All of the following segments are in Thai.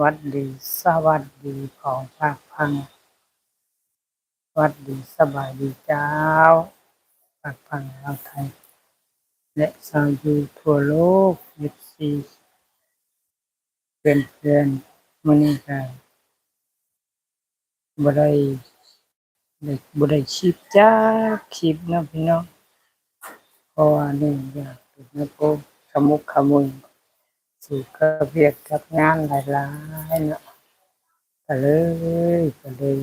วัดดีสวัสดีของภาคพังสวัสดีสบายดีเจ้าภาคพังลาวไทย และชาวอยู่ทั่วโลก FC เพื่อนมื้อนี้ก็บ่ได้ได้บ่ได้คลิปจักคลิปนะพี่น้องเพราะว่านื่องจากนะโกขมุกขมุย กับเวียกกับงานหลายๆเนาะก็เลยก็เลย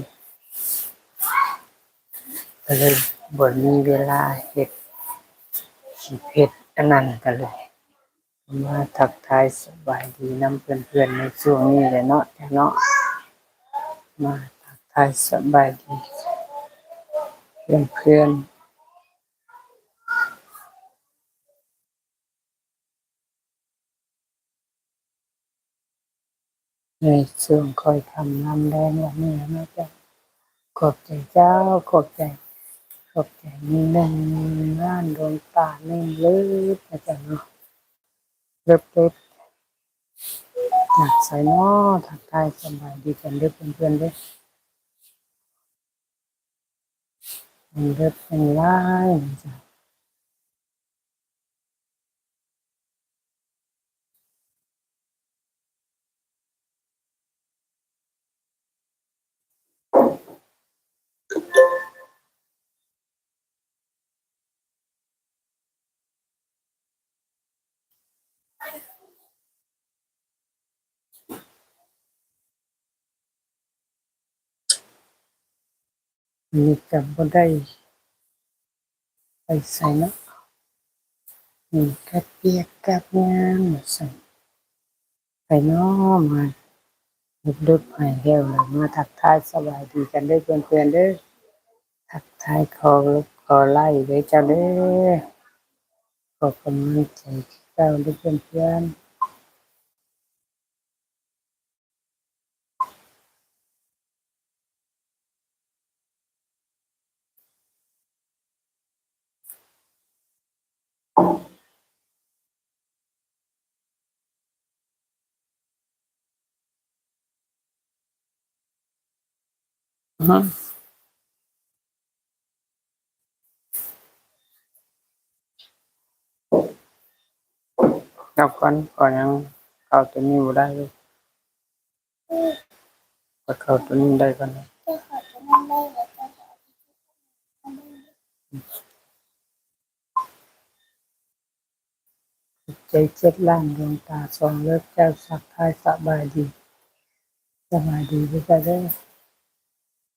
ก็เลยบ่มีเวลาเฮ็ดคลิเฮ็ดอันนั้นก็เลย มาทักทายสบายดีน้ำเพื่อนๆในช่วงนี้แหละเนาะเนาะมาทักทายสบายดีเพื่อนๆ ในช่วงคอยทำน้ำแรงวันนี้นะจ๊ะขอบใจเจ้า ขอบใจ ขอบใจมีหนึ่งล้านดวงตาหนึ่งลึกนะจ๊ะเนาะเลิบเลิบหนักใส่หม้อทักทายสบายดีกันเด้อเพื่อนๆเด้อมันเลิบเป็นไล่นะจ๊ะ มีกับบ่ได้ไปใส่เนาะมีกระเปียกกับงามมาใส่ไปเนาะมาดึกๆให้เร็วเลยมาทักทายสบายดีกันด้อเพื่อนๆเด้อทักทายขอลุกขอไล่เด้เจ้าเด้อขอกำลังใจเจ้าเด้อเพื่อนๆ อื้อหือเอาก่อนก่อนยังเข้าตัวนี้บ่ได้เลยก็เข้าตัวนี้ได้ก่อนนะ ใจเจ็ดล้านดวงตาสองเลิกเจ้าสักทายสบายดีสบายดีเด้อจ้าเด้อ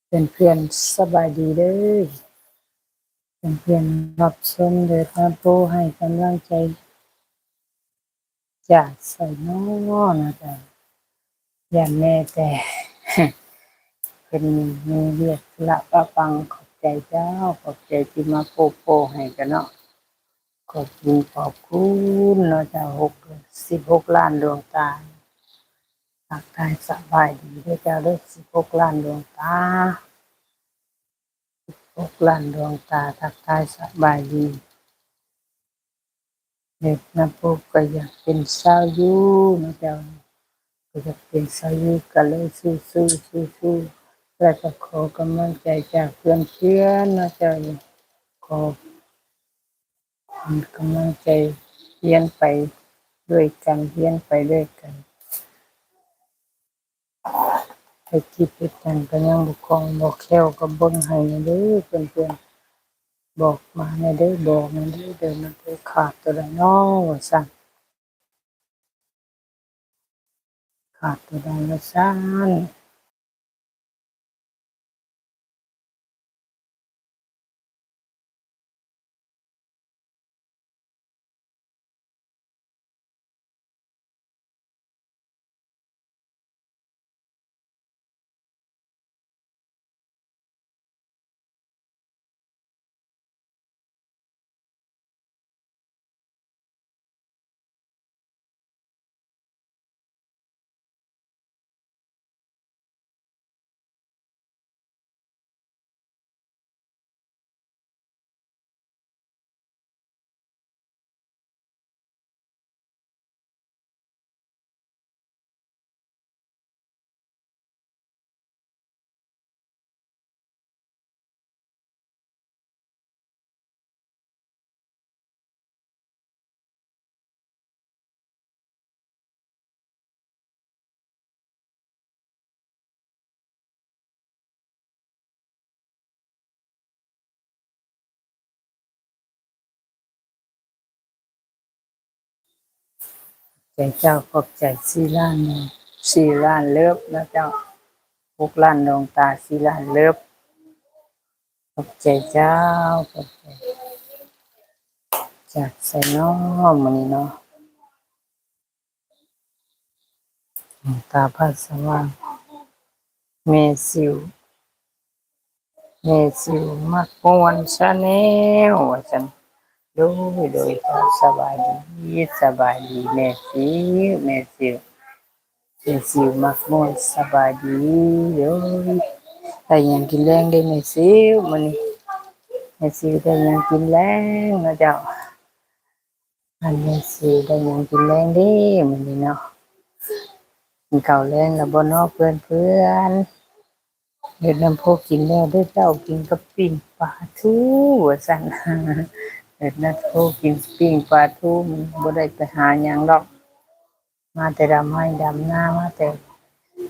เป็นเพื่อนสบายดีเด้อเป็นเพื่อนรับชมโดยพระผู้ให้กำลังใจจากใส่น้องนะจ๊ะอย่าแม่แต่เป็นมีเรียกละปะปังขอบใจเจ้าขอบใจที่มาโปโปให้กันเนาะ ขอบคุณขอบคุณเนาะจ้าหกสิบหกล้านดวงตาทักทายสบายดีด้วยเจ้าด้วยสิบหกล้านดวงตาสิบหกล้านดวงตาทักทายสบายดีเด็กนะพวกก็อยากเป็นสาวอยูนะเจ้าก็อยากเป็นสาวอยูก็เลยสู้สู้สู้สู้แล้วก็ขอกำลังใจจากเพื่อนเพื่อนนะเจ้าขอ กำลังใจเรียนไปด้วยกันเรียนไปด้วยกันไปคิดไปกันก็ยังบุคองบอกแควก็เบิ่งให้เด้อเพื่อนเพื่อนๆบอกมาในเด้อบอกในเด้อเดินมันไปขาดตัวละน้อว่าสั่นขาดตัวใดว่า เจ้าขอบใจสี่ล้านนะสี่ล้านเลิฟนะเจ้าหกล้านดวงตาสี่ล้านเลิฟขอบใจเจ้าขอบใจจากใส่น้อมันนี่เนาะดวงตาพัสสว่างเมซิวเมซิวมักวนชาแนลว่าจัน โดยโดยสบายดีสบายดีแม่สิแม่สิแม่สิวมักม่วนสบายดีโดยได้หยังกินแรงได้แม่สิวมื้อนี้แม่สิวได้หยังกินแรงนะเจ้าอันแม่สิวได้หยังกินแรงด้มื้อนี้เนาะกินข้าแรงแล้วบ่นาะเพื่อนเพื่อนๆเฮ็ดน้ำโพกินแล้วด้เจ้ากินกับปิ้งปลาทูว่าซั่น เฮ็ดน้ำโพกินปิ้งปลาทูมันบ่ได้ไปหาหยังดอก มาแต่ดำให้ดำหน้ามาแต่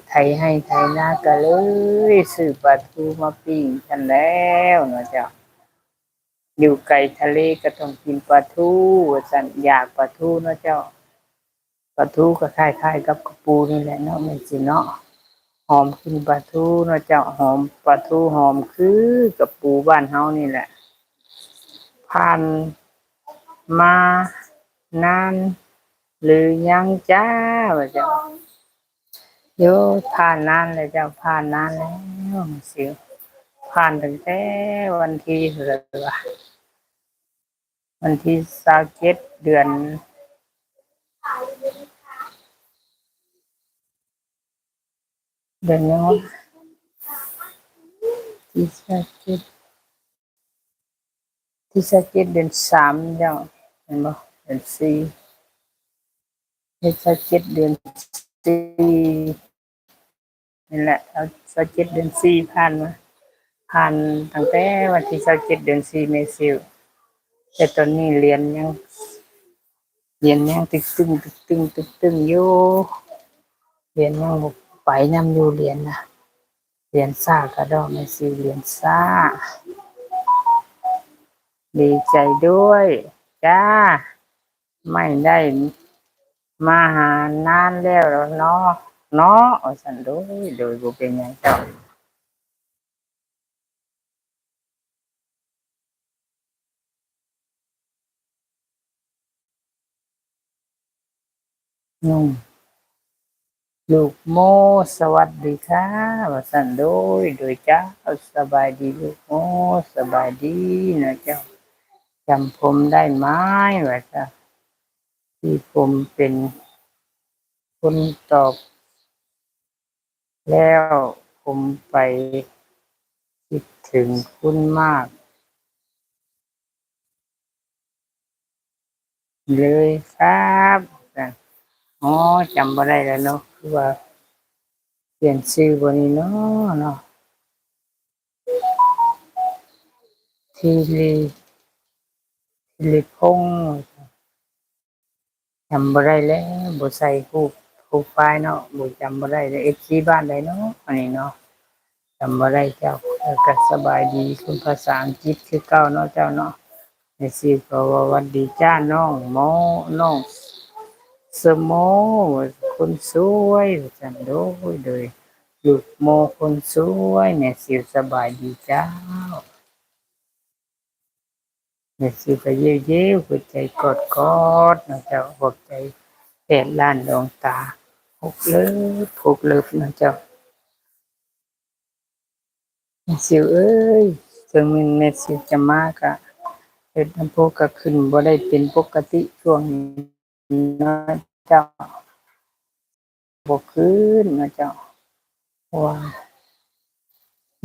ไถให้ไถหน้าก็เลยซื้อปลาทูมาปิ้งกันแล้วนะเจ้าอยู่ไกลทะเลก็ต้องกินปลาทูว่าซั่นอยากปลาทูนะเจ้าปลาทูก็คล้ายๆกับกระปูนี่แหละเนาะแม่นสิเนาะหอมกินปลาทูนะเจ้าหอมปลาทูหอมคือกระปูบ้านเฮานี่แหละ ผ่านมานานหรือยังจ้าว่าเจ้าโยผ่านนานเลยเจ้าผ่านนานแล้วเสิผ่านตั้งแต่วันที่เท่าไหร่วะวันที่สาเจ็ดเดือนเดือนยังวะที่สาเจ็ด ที่สาเจ็ดเดือนสามเจ้าเห็นบ่เดือนสี่เสาเจ็ดเดือนสี่นี่แหละเอาสาเจ็ดเดือนสี่ผ่านมาผ่านตั้งแต่วันที่สาเจ็ดเดือนสี่เมษายนแต่ตอนนี้เรียนยังเรียนยังตึกตึงตึกตึงตึกตึงอยู่เรียนยังบ่ไปนำอยู่เรียนนะเรียนซ่าก็ดอกไม่สิเรียนซ่า ดีใจด้วย จ้า ไม่ได้มาหานานแล้วเนาะเนาะเอาสันโดยโดยบ่เป็นยังเจ้านุ่มลูกโมสวัสดีค่ะว่าสันโดยโดยเจ้าสบายดีลูกโมสบายดีนะเจ้า จำผมได้ไหมว่าจ้ะที่ผมเป็นคนตอบ แล้วผมไปคิดถึงคุณมาก เลยครับอ๋อจำบ่ได้แล้วเนาะคือว่า เปลี่ยนชื่อบนนี้เนาะเนาะทีรี ทีรีพงจำบ่ได้แล้วบ่ใส่รูปรูปไฟเนาะบ่จำบ่ได้แล้วเอฟซีบ้านใดเนาะอันนี้เนาะจำบ่ได้เจ้าก็สบายดีคุณภาษาอังกฤษคือเก่าเนาะเจ้าเนาะในซีก็ว่าวัดดีจ้าน้องโมน้องสโมคนสวยจันโดยโดยหยุดโมคนสวยเนี่ยสิวสบายดีจ้า เนี่สิวก็เยี่ยวเยี่ยวหัวใจกอดกอดนะเจ้าหัวใจแปดล้านดวงตาหกเลิฟหกเลิฟนะเจ้าแม่สิวเอ้ยถึงมันแม่สิวจะมากอะเฮ็ดน้ำพกก็ขึ้นบ่ได้เป็นปกติช่วงนี้นะเจ้าบ่ขึ้นนะเจ้าเพราะว่า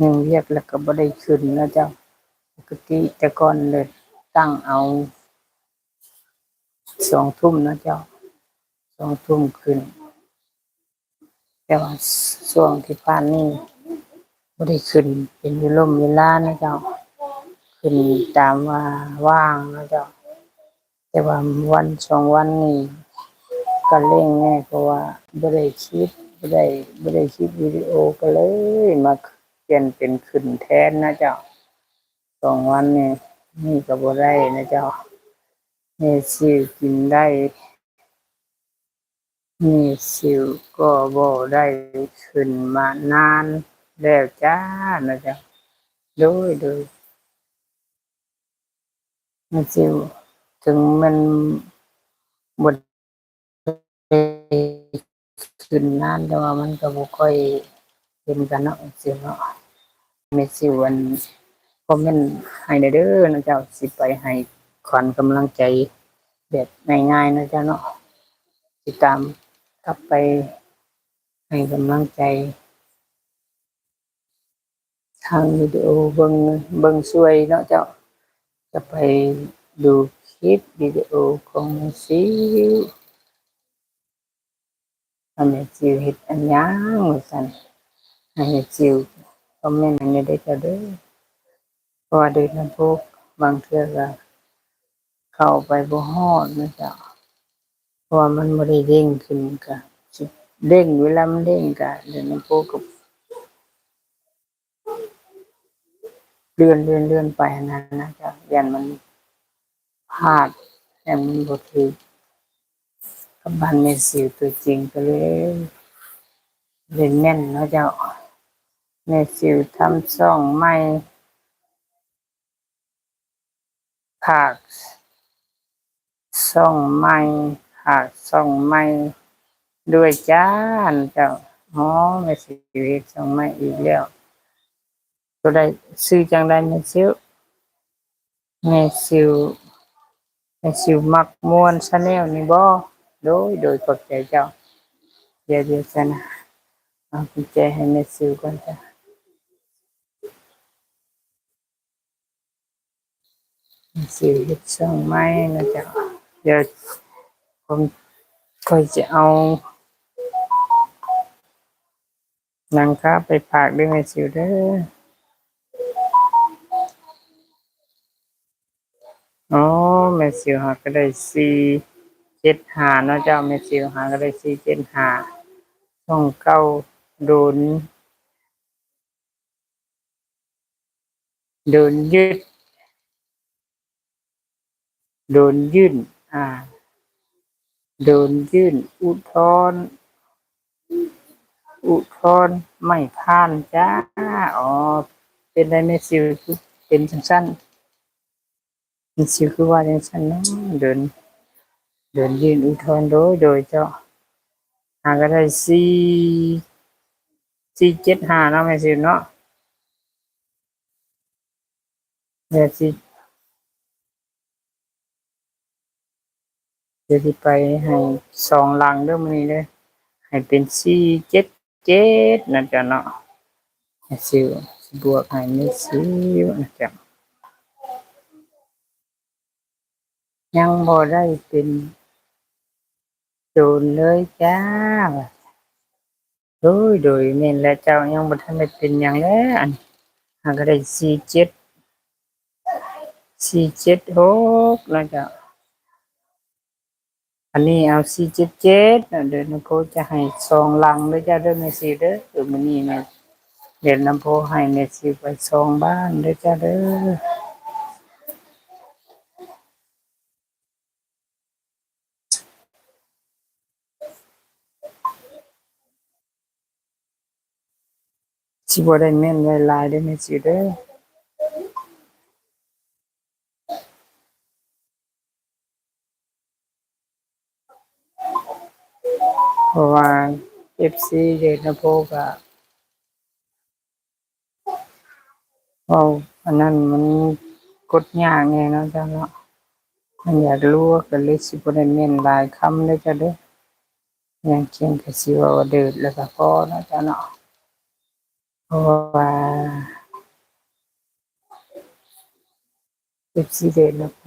ยังเรียกแล้วก็บ่ได้ขึ้นนะเจ้าปกติแต่ก่อนเลย ตั้งเอาสองทุ่มนะเจ้าสองทุ่มขึ้น แต่ว่าช่วงที่ผ่านนี้บ่ได้ขึ้น เป็นเวลาเวลานะเจ้า ขึ้นตามว่าว่างนะเจ้า แต่ว่าวันสองวันนี้ก็เร่งแน่เพราะว่าบ่ได้คิดบ่ได้บ่ได้คิดวิดีโอก็เลยมาเปลี่ยนเป็นขึ้นแทนนะเจ้าสองวันนี้ นี่ก็บ่ได้นะเจ้านี่สิกินได้มีสิวก็บ่ได้ขึ้นมานานแล้วจ้านะจ๊ะโดยโดยมีสิวถึงมันบ่ได้ขึ้นนานแต่ว่ามันก็บ่ค่อยเป็นกันเนาะสิวเนาะมีสิวัน คอมเมนต์ให้ได้เด้อนะเจ้าสิไปให้ขวัญกำลังใจแบบง่ายๆนะเจ๊ะเนาะติดตามกลับไปให้กำลังใจ ทางวิดีโอเบิงเบิงช่วยเนาะเจ้าจะไปดูคลิปวิดีโอของแม่ซิวว่าแม่ซิวเฮ็ดอันยังว่าซั่นให้แม่ซิวคอมเมนต์อันนี้ได้เจ้าเด้อ เพราะว่าเด็กน้ำพวกบางเทื่อก็เข้าไปบ่ฮอดนะจ้าเพราะว่ามันบ่ได้เด้งขึ้นก็สิเด้งเวลามันเด้งก็เด็กน้ำพวกก็เลื่อนเลื่อนเลื่อนไปนนั้นนะจ๊ะยันมันพลาดยันมันบทคือกับบันเมสิวตัวจริงก็เลยเล่นแม่นเนาะเจ้าเมสิวทำซ่องไม่ ผากซ่องไม่ผากซ่องไม่ด้วยจานเจ้าอ๋อเมสิวเฮ็ดซ่องไม่อีกแล้วก็ได้ซื้อจังได้เมสิวแม่ซิวแม่ซิวมักมวนชาแนลนี่บ่โดยโดยขอบใจเจ้าเดี๋ยวเดี๋ยวจะนะเอากุญแจให้แม่ซิวก่อนจ้ะ แม่ซิเฮ็ดช่องไม้นะจ๊ะเดี๋ยวผมค่อยจะเอานังค้าไปฝากด้วยแม่ซิวเด้ออ๋อแม่ซิวหาก็ได้สี่เจ็ดหาเนาะเจ้าแม่ซิวหาก็ได้สี่เจ็ดหาช่องเก้าโดนโดนยึด โดนยื่น อ่า โดนยื่น อุทธรณ์อุทธรณ์ไม่ผ่านจ้า อ๋อ เป็นได้ไม่ซิวคือเป็นสั้นๆเป็นซิวคือว่าจังสั้นเนาะเดินเดินยื่นอุทธรณ์โดย โดยเจ้าหาก็ได้สี่สี่เจ็ดห้าเนาะไม่ซิวเนาะเดี๋ยวสิ เดี๋ยวสิไปให้สองหลังเด้อมื้อนี้เด้อให้เป็นสี่เจ็ดเจ็ดนะจ๊ะเนาะแม่ซิวสิบวกให้แม่ซิวนะจ๊ะยังบ่ได้เป็นโจรเลยจ้าโดยโดยแม่นแล้วเจ้ายังบ่ทันได้เป็นหยังแล้วอันหาก็ได้สี่เจ็ดสี่เจ็ดหกแล้วจ้ะ อันนี้เอาสี่เจ็ดเจ็ดเดี๋ยวน้ำโพจะให้สองหลังเลยจ้าเด้อแม่ซีเด้อเดี๋ยวมื้อนี้แม่เดี๋ยวน้ำโพให้แม่ซีไปสองบ้านเด้อจ้าเด้อสิบ่ได้แม่นไวลายเด้อแม่ซีเด้อ ราะว่า FC เดี๋ยวน้ำโพก็เว้าอันนั้นมันกดยากแน่เนาะจ้าเนาะมันอยากรู้ก็เลยสิบ่ได้แม่นหลายคำเด้อจ้าเด้ออย่างเช่นก็สิว้าเดิดแล้วก็พอเนาะจ้าเนาะเพราะว่า FC เดชแล้วโพ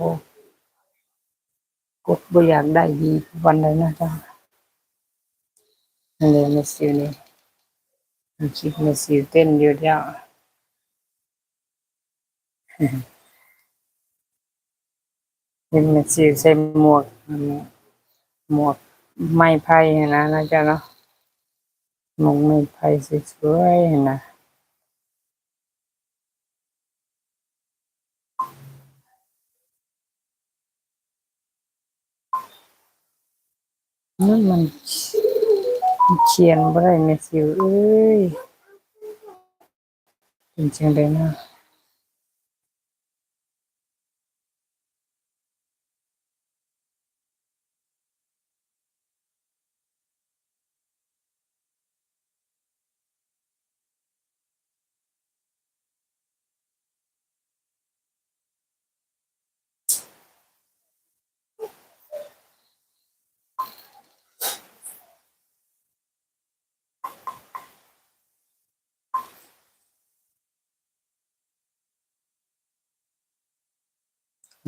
กดบ่อยากได้ดีวันใดนะจ้า เลยแม่ซิวนี่ยคิดแม่ซิวเต้นอยู่แล้วเห็นม่ซิวใส่หมวกหมวกไม้ไผ่นะนะจ้าเนาะหมวกไม้ไผ่สวยๆนะนั่นมัน เขียนบ่ได้แม่สิวเอ้ยเป็นจังได๋นะ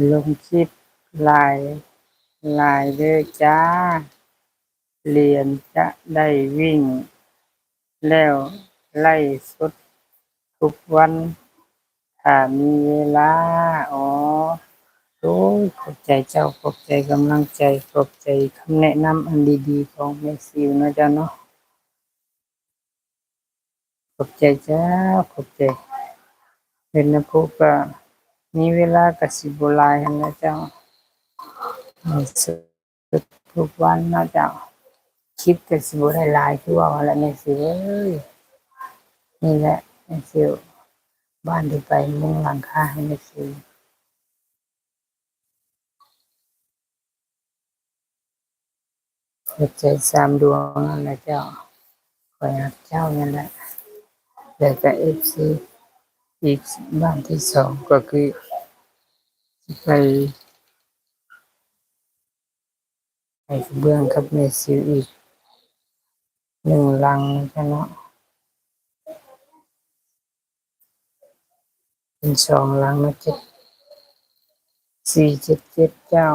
ลงคลิปลายลายเด้อจ้า เรียนจะได้วิ่ง แล้วไล่สุดทุกวันถ้ามีเวลา อ๋อโอ้ยขอบใจเจ้าขอบใจกำลังใจขอบใจคำแนะนำอันดีๆของแม่ซิวนะจ๊ะเนาะขอบใจเจ้าขอบใจเป็นนะพวกก็ มีเวลาก็สิบ่หลายหั้นนะเจ้าให้สดทุกวันนะเจ้าคลิปก็สิบ่ได้หลายคือว่าหั่นแหละแม่ซิเอ้ยนี่แหละแม่ซิบ้านที่ไปมุงหลังคาให้แม่ซิหัวใจสามดวงนั่นแหละเจ้าคอยหักเจ้านั่นแหละแล้วก็เอฟซี อีกบ้านที่สองก็คือไปไปเบื้องกับเมซิวอีกหนึ่งลังนะจ๊ะเนาะเป็นสองลังนะเจ็ดสี่เจ็ดเจ็ดเจ้า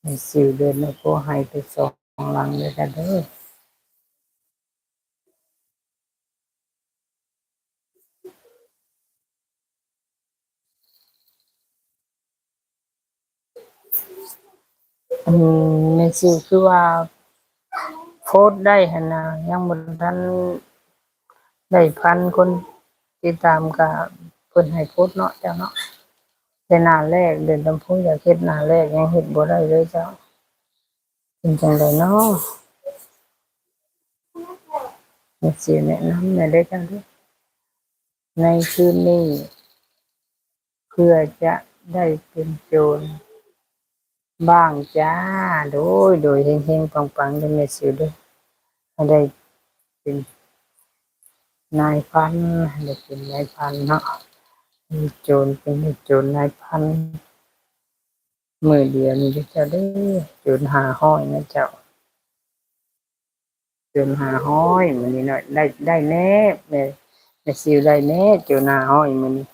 เมซิวเดินมาโพให้ไปสองลังเลยกันเด้อ อืมในสิ่งคือว่า โพสต์ได้หนนะยังบนทันได้พันคนติดตามกับเพิ่นให้โพสต์เนาะเจ้าเนาะแต่หน้าแรกเดินตำพูอยากเฮ็ดหน้าแรกยังเฮ็ดบ่ได้เลยเจ้าเป็นจังไดเนาะมีสิแนะนำหน่อยได้จังด้อในคืนนี้ เพื่อจะได้เป็นโจร บ้างจ้า โดย โดยเฮงๆปังๆได้แม่สิวเด้วยให้ได้เป็นนายพันให้ได้เป็นนายพันเนาะมีโจรเป็นโจรนายพันมือเดียวนี่เจ้าเด้โจรหาห้อยนะเจ้าโจรหาห้อยมื้อนี้เนาะได้ได้แน่แม่แม่สิวได้แน่โจรหาห้อยมื้อนี้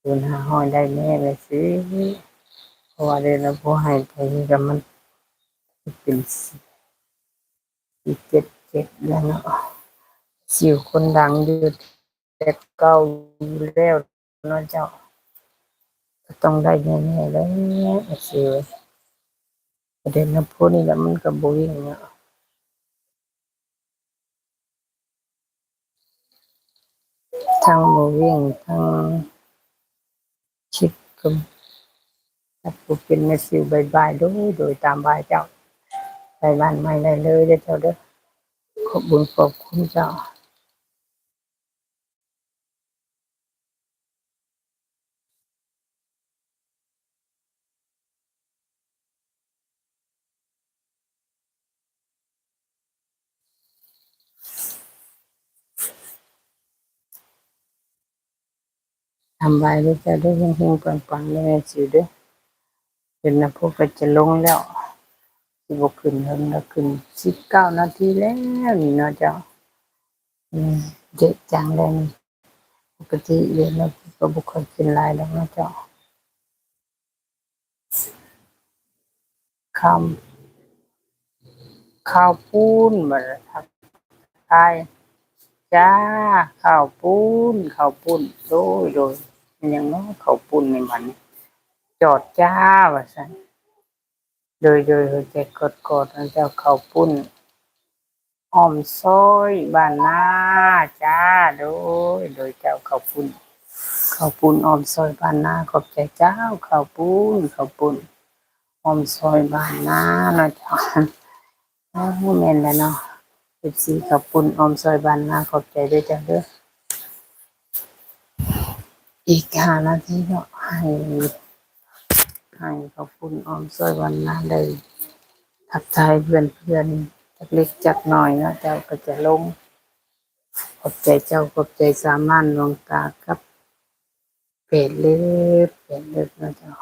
โจรหาห้อยได้แน่แม่สิ เพราะว่าได้แล้วบ่ให้ไปนี่ก็มันเป็นสิเจ็ดเจ็ดแล้วเนาะสิวคนดังอยู่แต่เก่าอยู่แล้วเนาะเจ้าก็ต้องได้แน่ๆแล้วสิวประเด็นน้ำพุนี่แหละมันก็บ่วิ่งเนาะทั้งบ่วิ่งทั้งคิดก็ถ้า ผู้เป็นแม่สิวบายๆโดยโดยตามบายเจ้าไปบ้านใหม่ได้เลยเด้เจ้าเด้อขอบคุญขอบคุณเจ้าทำบายเด้อเจ้าด้อเฮงๆปังๆแม่สิวเด้อ เป็นน้ำพุก็จะลงแล้วสิบขึ้นเพิ่งแล้วขึ้นสิบเก้านาทีแล้วนี่เนาะเจ้าอืมเยอะจังเลยปกติเรียนแล้วก็บุคคลกินลายแล้วนาะเจ้าข้าวข้าวปุ้นมาทักทายจ้าข้าวปุ้นข้าวปุ้นโดยโดยมันยังเนาะข้าวปุ้นในมัน จอดจ้าว่าซั่นโดยโดยหัวใจกดกดๆนะเจ้าข้าปุ้นอ้อมซอยบ้านนาจ้าโดย โดยเจ้าข้าวปุ้นข้าวปุ้นอ้อมซอยบ้านนาขอบใจเจ้าข้าวปุ้นข้าวปุ้นอ้อมซอยบ้านนาเนาะจ้าอ้าวแม่นแล้วเนาะเอฟซีขอบคุณออมซอยบันนะขอบใจด้วยจ้ะเด้ออีกห้านาทีเนาะให้ ให้ขอบคุณออมซอยบันนะเลยทักทายเพื่อนเพื่อนๆจักเล็กจักน้อยนะเจ้าก็จะลง ขอบใจเจ้าขอบใจสามานหลวงตาครับเป็ดเล็บเป็ดเล็บนะเจ้า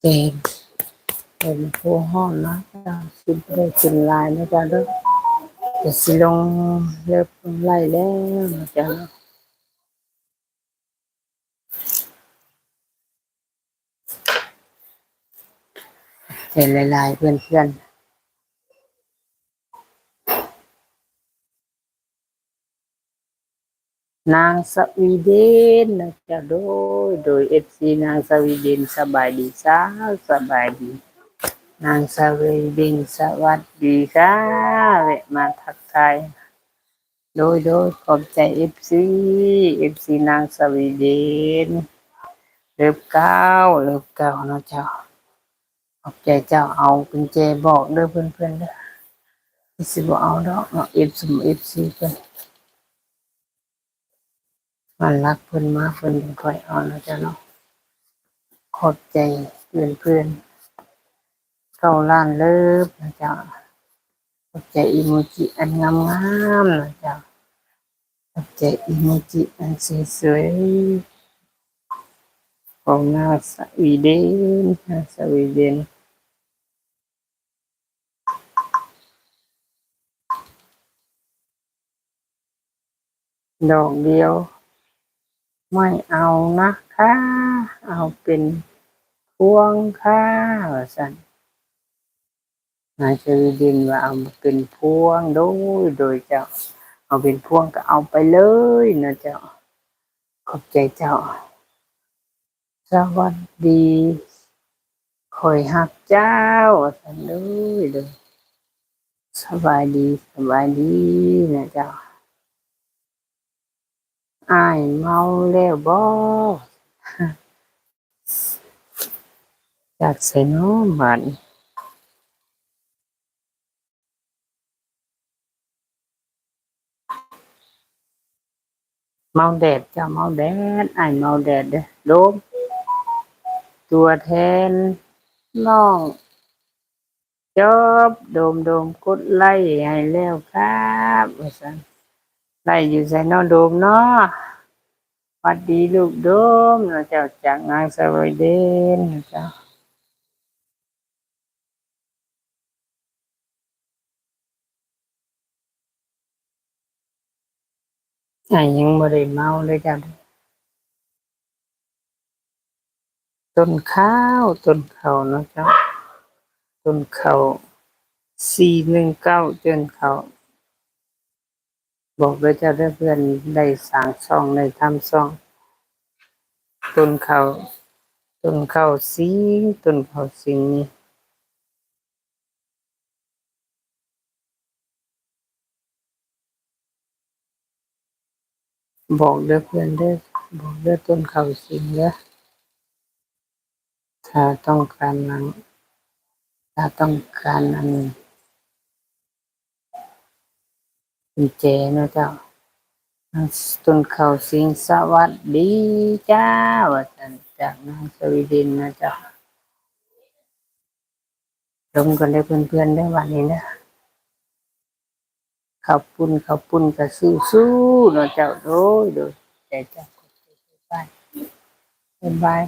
เต็มเป็นผู้ห้องนะเจ้าสิบได้ขึ้นลายนะเจ้า เด้อจะสิลงเล็บลงไล่แล้วนะเจ้าเห็นหลายๆเพื่อนเพื่อนๆนางสวีเดนนะจ้าโดย โดยเอฟซีนางสวีเดนสบายดีสาวสบายดี นางสวีเดนสวัสดีค่ะแวะมาทักทายโดยโดยขอบใจเอฟซีเอฟซีนางสวีเดนเลิบเก้าเลิบเก้าเนาะเจ้าขอบใจเจ้าเอากุญแจบอกเด้อเพื่อนเพื่อนเด้ออีสิบ่เอาดอกเนาะเอฟสมเอฟซีเพิ่นมันรักเพิ่อนมาเพิ่นเป็นค่อยเอาเนาะเจ้าเนาะขอบใจเพื่อนเพื่อน เข้าร้านเลิฟนะจ้าขอบใจอีโมจิอันงามๆนะจ้าขอบใจอีโมจิอันสวยๆของนาสวีเดนนาสวีเดนดอกเดียว ไม่เอานะคะ เอาเป็นพวงค่ะสัน นายชวีดินว่าเอามาเป็นพวงโดยโดยเจ้า เอาเป็นพวงก็เอาไปเลยนะเจ้า ขอบใจเจ้า สวัสดีคอยหักเจ้าสันเลยเลยสบายดีสบายดีนะเจ้าอายเมาแล้วบ่อยากใส่น้อมัน เมาแดดจ้าเมาแดดไอเมาแดดเด้อโดมตัวแทนน้องจบโดมโดมกดไล่ให้แล้วครับว่าซั่นไล่อยู่ใส่น้อโดมเนาะหวัดดีลูกโดมนะเจ้าจากนางสวีเดนนะเจ้า อะยังไม่ได้เมาเลยจ้ะต้นข้าวต้นเขาเนาะจ้ะต้นเขาสี่หนึ่งเก้าต้นเขา บอกเลยจ้ะเด้เพื่อนได้สางช่องได้ทำช่อง ต้นเขาต้นเขาสีต้นเขาสิงนี่ บอกเด้อเพื่อนเด้อบอกเด้อต้นเขาสิงเด้อถ้าต้องการนั้นถ้าต้องการอันกุญแจนะเจ้าต้นเขาสิงสวัสดีจ้าวันจากนางสวีเดนนะเจ๊ะลงกันได้เพื่อนๆได้วันนี้นะ ขับปุ่นขับปุ่นกับสู้สู้ๆเนาะเจ้าโดยโดยใจจ้าบ๊ายบายบ๊ายบาย